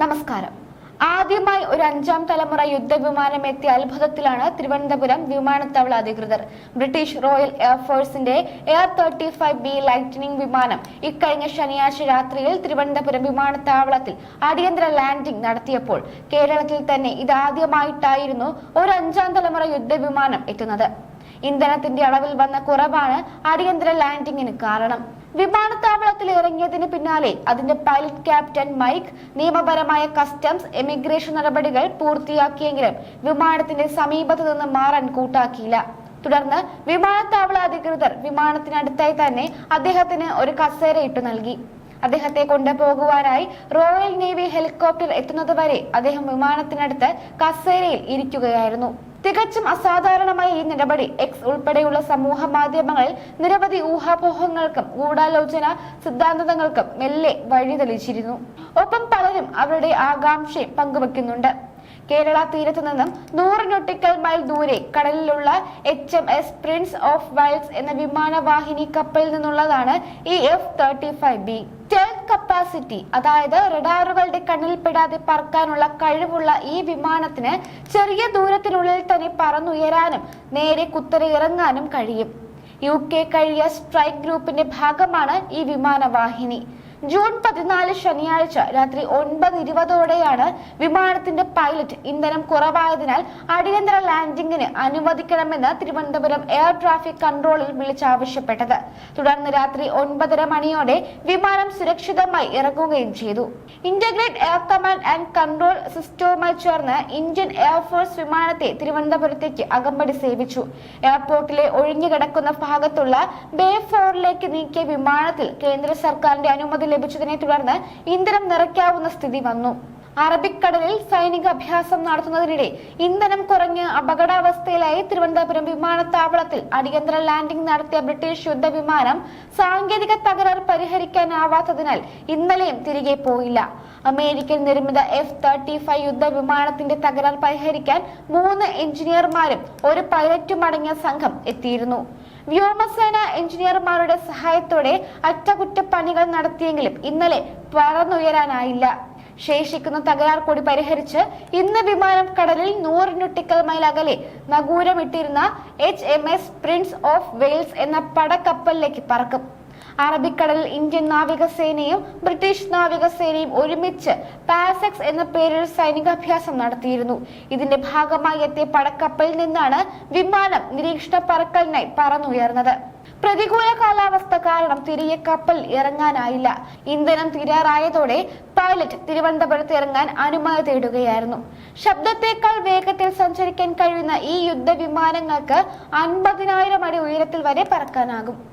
നമസ്കാരം. ആദ്യമായി ഒരു അഞ്ചാം തലമുറ യുദ്ധവിമാനം എത്തിയ അത്ഭുതത്തിലാണ് തിരുവനന്തപുരം വിമാനത്താവള അധികൃതർ. British royal എയർഫോഴ്സിന്റെ air thirty five B lightning വിമാനം ഇക്കഴിഞ്ഞ ശനിയാഴ്ച രാത്രിയിൽ തിരുവനന്തപുരം വിമാനത്താവളത്തിൽ അടിയന്തര ലാൻഡിംഗ് നടത്തിയപ്പോൾ കേരളത്തിൽ തന്നെ ഇതാദ്യമായിട്ടായിരുന്നു ഒരു അഞ്ചാം തലമുറ യുദ്ധവിമാനം എത്തുന്നത്. ഇന്ധനത്തിന്റെ അളവിൽ വന്ന കുറവാണ് അടിയന്തര ലാൻഡിങ്ങിന് കാരണം. വിമാനത്താവളത്തിൽ ഇറങ്ങിയതിന് പിന്നാലെ അതിന്റെ പൈലറ്റ് ക്യാപ്റ്റൻ മൈക്ക് നിയമപരമായ കസ്റ്റംസ് എമിഗ്രേഷൻ നടപടികൾ പൂർത്തിയാക്കിയെങ്കിലും വിമാനത്തിന്റെ സമീപത്ത് നിന്ന് മാറാൻ കൂട്ടാക്കിയില്ല. തുടർന്ന് വിമാനത്താവള അധികൃതർ വിമാനത്തിനടുത്തായി തന്നെ അദ്ദേഹത്തിന് ഒരു കസേര ഇട്ടു നൽകി. അദ്ദേഹത്തെ കൊണ്ടുപോകുവാനായി റോയൽ നേവി ഹെലികോപ്റ്റർ എത്തുന്നതുവരെ അദ്ദേഹം വിമാനത്തിനടുത്ത് കസേരയിൽ ഇരിക്കുകയായിരുന്നു. തികച്ചും അസാധാരണമായ ഈ നടപടി എക്സ് ഉൾപ്പെടെയുള്ള സമൂഹ മാധ്യമങ്ങളിൽ നിരവധി ഊഹാപോഹങ്ങൾക്കും ഗൂഢാലോചന സിദ്ധാന്തങ്ങൾക്കും മെല്ലെ വഴിതെളിച്ചിരുന്നു. ഒപ്പം പലരും അവരുടെ ആകാംക്ഷയും പങ്കുവെക്കുന്നുണ്ട്. കേരള തീരത്ത് നിന്നും നൂറ് നൊട്ടിക്കൽ മൈൽ ദൂരെ കടലിലുള്ള H M S Prince of Wales എന്ന വിമാനവാഹിനി കപ്പലിൽ നിന്നുള്ളതാണ് ഈ F thirty five B capacity അതായത് റഡാറുകളുടെ കണ്ണിൽപ്പെടാതെ പറക്കാനുള്ള കഴിവുള്ള ഈ വിമാനത്തിന് ചെറിയ ദൂരത്തിനുള്ളിൽ തന്നെ പറന്നുയരാനും നേരെ കുത്തനെ ഇറങ്ങാനും കഴിയും. യു കെ കഴിയ സ്ട്രൈക്ക് ഗ്രൂപ്പിന്റെ ഭാഗമാണ് ഈ വിമാനവാഹിനി. ജൂൺ പതിനാല് ശനിയാഴ്ച രാത്രി ഒൻപത് ഇരുപതോടെയാണ് വിമാനത്തിന്റെ പൈലറ്റ് ഇന്ധനം കുറവായതിനാൽ അടിയന്തര ലാൻഡിംഗിന് അനുവദിക്കണമെന്ന് തിരുവനന്തപുരം എയർ ട്രാഫിക് കൺട്രോളിൽ വിളിച്ചാവശ്യപ്പെട്ടത്. തുടർന്ന് രാത്രി ഒൻപതര മണിയോടെ വിമാനം സുരക്ഷിതമായി ഇറങ്ങുകയും ചെയ്തു. Integrate air command and control സിസ്റ്റവുമായി ചേർന്ന് ഇന്ത്യൻ എയർഫോഴ്സ് വിമാനത്തെ തിരുവനന്തപുരത്തേക്ക് അകമ്പടി സേവിച്ചു. എയർപോർട്ടിലെ ഒഴിഞ്ഞുകിടക്കുന്ന ഭാഗത്തുള്ള ബേ ഫോറിലേക്ക് നീക്കിയ വിമാനത്തിൽ കേന്ദ്ര സർക്കാരിന്റെ അനുമതി ലഭിച്ചതിനെ തുടർന്ന് ഇന്ധനം നിറയ്ക്കാവുന്ന സ്ഥിതി വന്നു. അറബിക്കടലിൽ സൈനിക അഭ്യാസം നടത്തുന്നതിനിടെ ഇന്ധനം കുറഞ്ഞ് അപകടാവസ്ഥയിലായി തിരുവനന്തപുരം വിമാനത്താവളത്തിൽ അടിയന്തര ലാൻഡിംഗ് നടത്തിയ ബ്രിട്ടീഷ് യുദ്ധവിമാനം സാങ്കേതിക തകരാർ പരിഹരിക്കാനാവാത്തതിനാൽ ഇന്നലെയും തിരികെ പോയില്ല. അമേരിക്കൻ നിർമ്മിത എഫ് തേർട്ടി ഫൈവ് യുദ്ധവിമാനത്തിന്റെ തകരാർ പരിഹരിക്കാൻ മൂന്ന് എഞ്ചിനീയർമാരും ഒരു പൈലറ്റും അടങ്ങിയ സംഘം എത്തിയിരുന്നു. വ്യോമസേന എഞ്ചിനീയർമാരുടെ സഹായത്തോടെ അറ്റകുറ്റപ്പണികൾ നടത്തിയെങ്കിലും ഇന്നലെ പറന്നുയരാനായില്ല. ശേഷിക്കുന്ന തകരാർ കൂടി പരിഹരിച്ച് ഇന്ന് വിമാനം കടലിൽ നൂറ് നൊട്ടിക്കൽ മൈൽ അകലെ നഗൂരമിട്ടിരുന്ന H M S Prince of Wales എന്ന പടക്കപ്പലിലേക്ക് പറക്കും. അറബിക്കടലിൽ ഇന്ത്യൻ നാവികസേനയും ബ്രിട്ടീഷ് നാവികസേനയും ഒരുമിച്ച് പാസെക്സ് എന്ന പേരിൽ സൈനികാഭ്യാസം നടത്തിയിരുന്നു. ഇതിന്റെ ഭാഗമായി എത്തിയ പടക്കപ്പലിൽ നിന്നാണ് വിമാനം നിരീക്ഷണ പറക്കലിനായി പറന്നുയർന്നത്. പ്രതികൂല കാലാവസ്ഥ കാരണം തിരികെ കപ്പൽ ഇറങ്ങാനായില്ല. ഇന്ധനം തീരാറായതോടെ പൈലറ്റ് തിരുവനന്തപുരത്ത് ഇറങ്ങാൻ അനുമതി തേടുകയായിരുന്നു. ശബ്ദത്തേക്കാൾ വേഗത്തിൽ സഞ്ചരിക്കാൻ കഴിയുന്ന ഈ യുദ്ധ വിമാനങ്ങൾക്ക് അൻപതിനായിരം അടി ഉയരത്തിൽ വരെ പറക്കാനാകും.